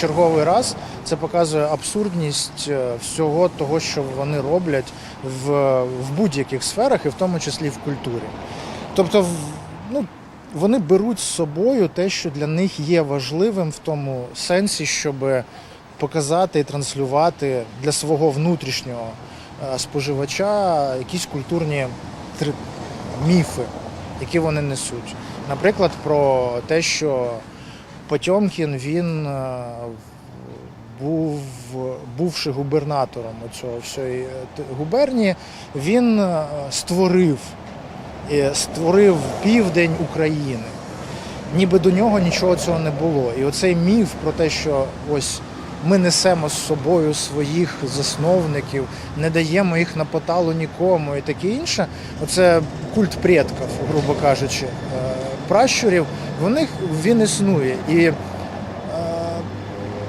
черговий раз це показує абсурдність е, всього того, що вони роблять в, в будь-яких сферах, і в тому числі в культурі. Тобто, ну, вони беруть з собою те, що для них є важливим в тому сенсі, щоб показати і транслювати для свого внутрішнього е, споживача якісь культурні міфи, які вони несуть. Наприклад, про те, що Потьомкін він е, був бувши губернатором цього всієї е, губернії, він е, створив, створив південь України. Ніби до нього нічого цього не було. І оцей міф про те, що ось ми несемо з собою своїх засновників, не даємо їх на поталу нікому і таке інше. Оце культ предків, грубо кажучи, пращурів, в них він існує. І е,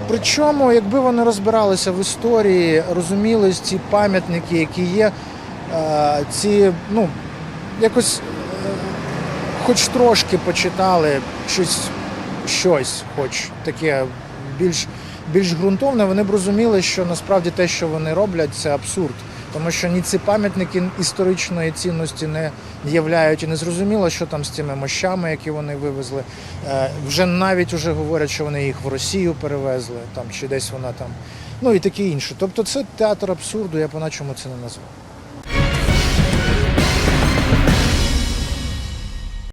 причому, якби вони розбиралися в історії, розуміли ці пам'ятники, які є, е, ці, ну, якось е, хоч трошки почитали щось, щось, хоч таке більш, більш ґрунтовне, вони б розуміли, що насправді те, що вони роблять, це абсурд. Тому що ні ці пам'ятники історичної цінності не являють і не зрозуміло, що там з цими мощами, які вони вивезли. Е, Вже навіть уже говорять, що вони їх в Росію перевезли, там чи десь вона там. Ну і таке інше. Тобто це театр абсурду, я по-начому це не назвав.